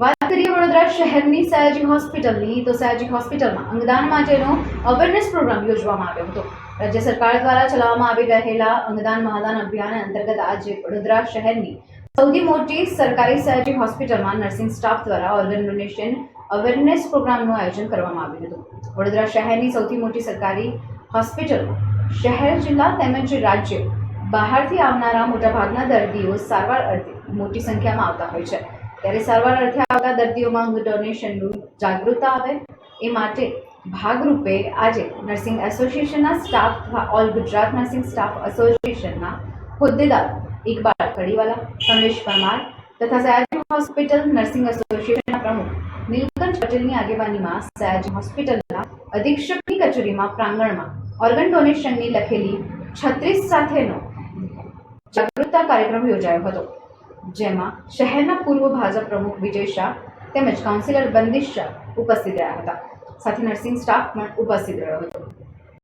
વાત કરીએ વડોદરા શહેરની સયાજી હોસ્પિટલની, તો સયાજી હોસ્પિટલમાં અંગદાન માટેનો અવેરનેસ પ્રોગ્રામ યોજવામાં આવ્યો હતો. રાજ્ય સરકાર દ્વારા ચલાવવામાં આવી રહેલા અંગદાન મહાદાન અભિયાન અંતર્ગત આજે વડોદરા શહેરની સૌથી મોટી સરકારી સયાજી હોસ્પિટલમાં નર્સિંગ સ્ટાફ દ્વારા ઓર્ગન ડોનેશન અવેરનેસ પ્રોગ્રામનું આયોજન કરવામાં આવ્યું હતું. વડોદરા શહેરની સૌથી મોટી સરકારી હોસ્પિટલમાં શહેર, જિલ્લા તેમજ રાજ્ય બહારથી આવનારા મોટાભાગના દર્દીઓ સારવાર અર્થે મોટી સંખ્યામાં આવતા હોય છે. ત્યારે સારવાર અર્થે આવતા દર્દીઓમાં ડોનેશનનું જાગૃતતા આવે. એ માટે ભાગરૂપે આજે નર્સિંગ એસોસિએશનના staff all Gujarat nursing staff એસોસિએશનના હોદ્દેદાર ઇકબાલ કડીવાલા, કમલેશ પરમાર તથા સયાજી હોસ્પિટલ નર્સિંગ એસોસિએશનના પ્રમુખ નીલકંઠ પટેલની આગેવાનીમાં સયાજી હોસ્પિટલના અધિક્ષકની કચેરીમાં પ્રાંગણમાં ઓર્ગન ડોનેશનની લખેલી છત્રીસ સાથેનો જાગૃતતા કાર્યક્રમ યોજાયો હતો. જેમાં શહેરના પૂર્વ ભાજપ પ્રમુખ વિજય શાહ તેમજ કાઉન્સિલર બંદિશ શાહ ઉપસ્થિત રહ્યા હતા. સાથે નર્સિંગ સ્ટાફ પણ ઉપસ્થિત રહ્યો હતો.